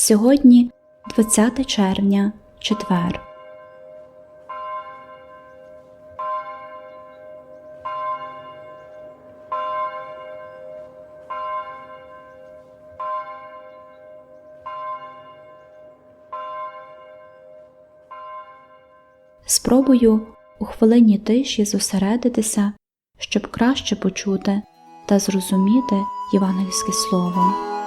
Сьогодні 20 червня, четвер. Спробую у хвилині тиші зосередитися, щоб краще почути та зрозуміти євангельське слово.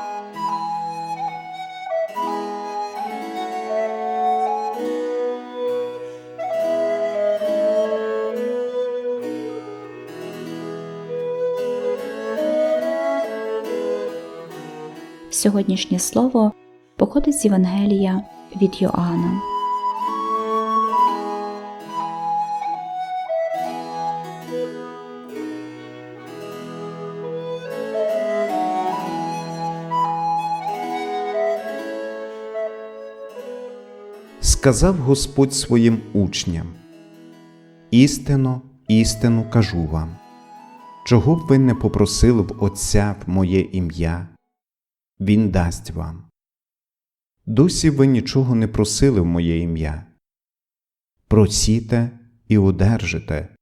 Сьогоднішнє слово походить з Євангелія від Йоанна. Сказав Господь своїм учням: Істинно, істину кажу вам, чого б ви не попросили в Отця в моє ім'я, Він дасть вам. Досі ви нічого не просили в моє ім'я. Просіте і одержите,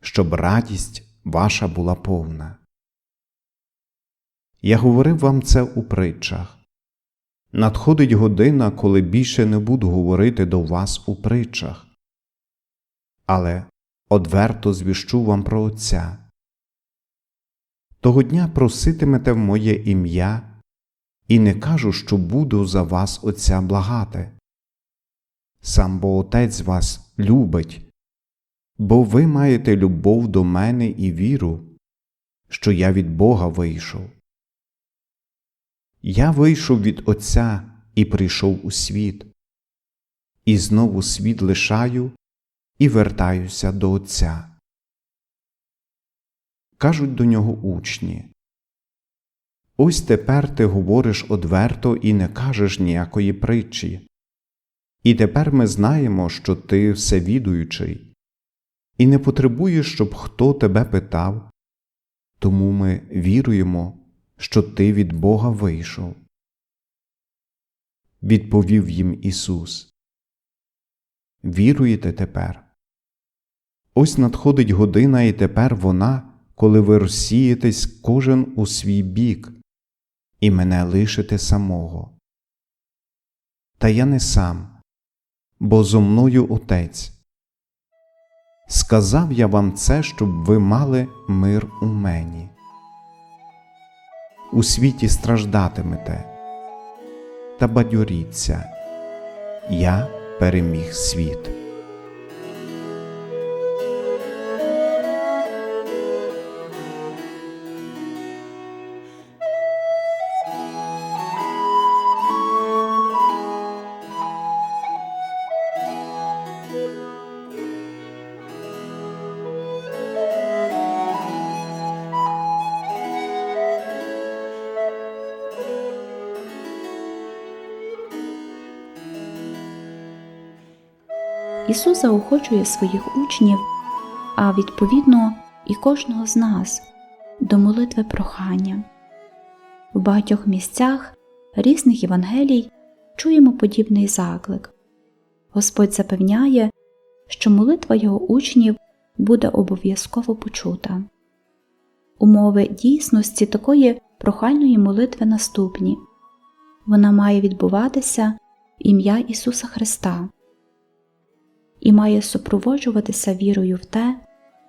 щоб радість ваша була повна. Я говорив вам це у притчах. Надходить година, коли більше не буду говорити до вас у притчах, але одверто звіщу вам про Отця. Того дня проситимете в моє ім'я, і не кажу, що буду за вас Отця благати. Сам бо Отець вас любить, бо ви маєте любов до мене і віру, що я від Бога вийшов. Я вийшов від Отця і прийшов у світ, і знову світ лишаю і вертаюся до Отця. Кажуть до нього учні. Ось тепер ти говориш одверто і не кажеш ніякої притчі. І тепер ми знаємо, що ти всевідуючий, і не потребуєш, щоб хто тебе питав, тому ми віруємо що ти від Бога вийшов. Відповів їм Ісус. Віруєте тепер? Ось надходить година, і тепер вона, коли ви розсієтесь кожен у свій бік, і мене лишите самого. Та я не сам, бо зо мною Отець. Сказав я вам це, щоб ви мали мир у мені у світі страждатимете. Та бадьоріться, я переміг світ. Ісус заохочує своїх учнів, а відповідно і кожного з нас до молитви прохання. В багатьох місцях різних Євангелій чуємо подібний заклик. Господь запевняє, що молитва його учнів буде обов'язково почута. Умови дійсності такої прохальної молитви наступні вона має відбуватися в ім'я Ісуса Христа і має супроводжуватися вірою в те,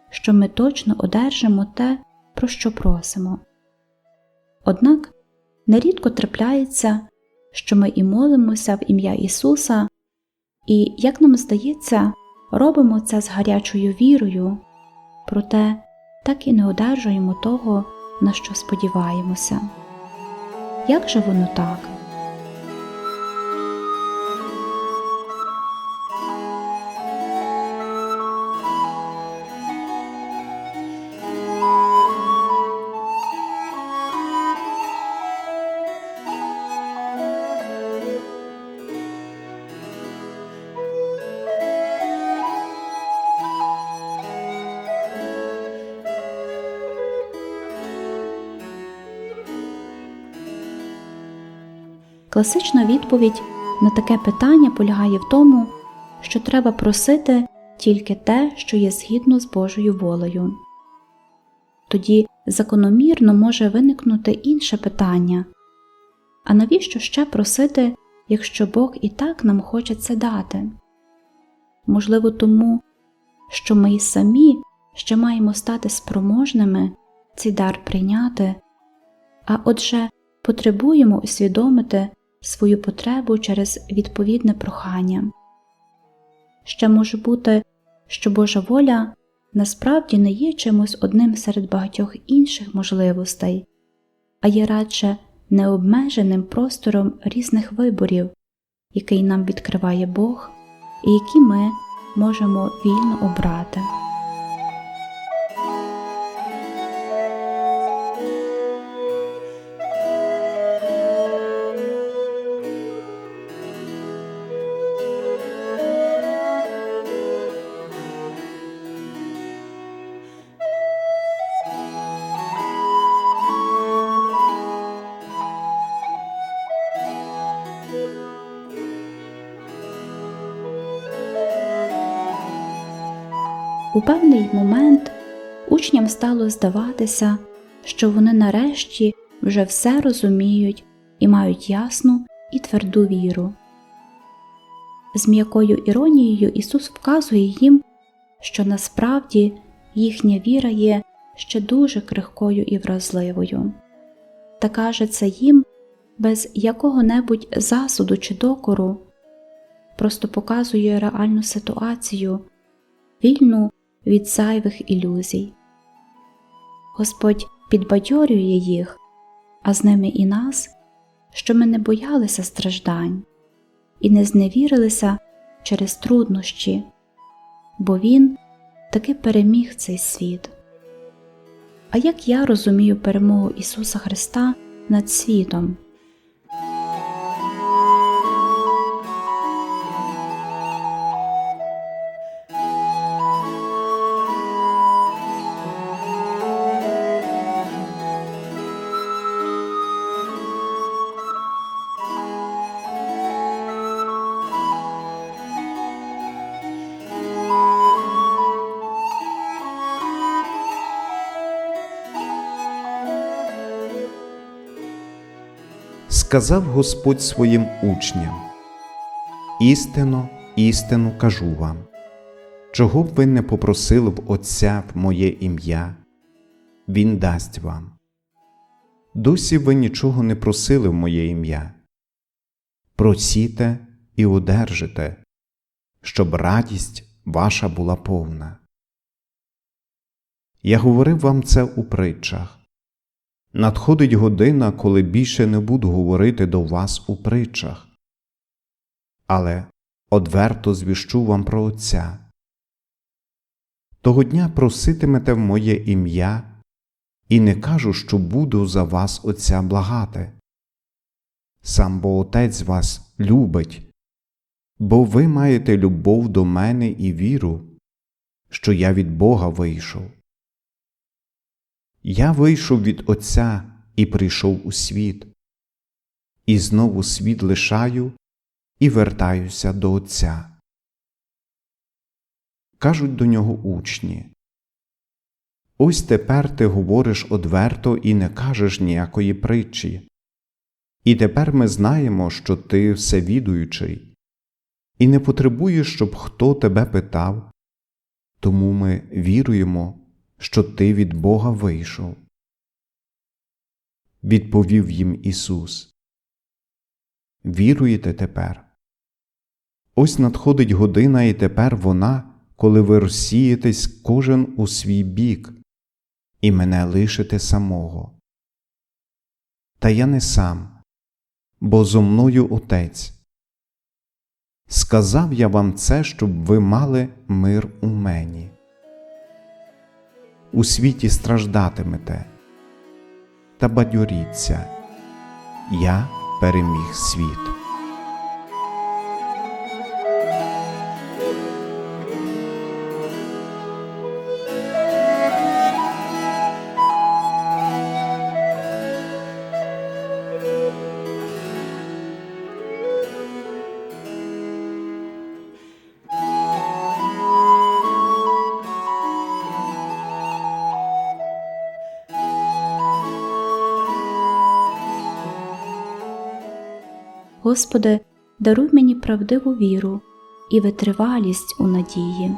що ми точно одержимо те, про що просимо. Однак нерідко трапляється, що ми і молимося в ім'я Ісуса, і, як нам здається, робимо це з гарячою вірою, проте так і не одержуємо того, на що сподіваємося. Як же воно так? Класична відповідь на таке питання полягає в тому, що треба просити тільки те, що є згідно з Божою волею. Тоді закономірно може виникнути інше питання а навіщо ще просити, якщо Бог і так нам хоче це дати? Можливо, тому, що ми й самі ще маємо стати спроможними цей дар прийняти, а отже, потребуємо усвідомити свою потребу через відповідне прохання. Ще може бути, що Божа воля насправді не є чимось одним серед багатьох інших можливостей, а є радше необмеженим простором різних виборів, який нам відкриває Бог і які ми можемо вільно обрати. У певний момент учням стало здаватися, що вони нарешті вже все розуміють і мають ясну і тверду віру. З м'якою іронією Ісус вказує їм, що насправді їхня віра є ще дуже крихкою і вразливою, та каже це їм без якого-небудь засуду чи докору, просто показує реальну ситуацію, вільну від зайвих ілюзій. Господь підбадьорює їх, а з ними і нас, що ми не боялися страждань і не зневірилися через труднощі, бо Він таки переміг цей світ. А як я розумію перемогу Ісуса Христа над світом? Сказав Господь своїм учням: Істинно, істину кажу вам, чого б ви не попросили в Отця в моє ім'я, Він дасть вам. Досі ви нічого не просили в моє ім'я. Просіте і одержите, щоб радість ваша була повна. Я говорив вам це у притчах. Надходить година, коли більше не буду говорити до вас у притчах, але одверто звіщу вам про Отця. Того дня проситимете в моє ім'я, і не кажу, що буду за вас Отця благати. Сам бо Отець вас любить, бо ви маєте любов до мене і віру, що я від Бога вийшов. Я вийшов від Отця і прийшов у світ, і знову світ лишаю і вертаюся до Отця. Кажуть до нього учні. Ось тепер ти говориш одверто і не кажеш ніякої притчі. І тепер ми знаємо, що ти всевідуючий, і не потребуєш, щоб хто тебе питав, тому ми віруємо що ти від Бога вийшов. Відповів їм Ісус. Віруєте тепер? Ось надходить година, і тепер вона, коли ви розсієтесь кожен у свій бік, і мене лишите самого. Та я не сам, бо зо мною Отець. Сказав я вам це, щоб ви мали мир у мені у світі страждатимете. Та бадьоріться, я переміг світ. Господи, даруй мені правдиву віру і витривалість у надії.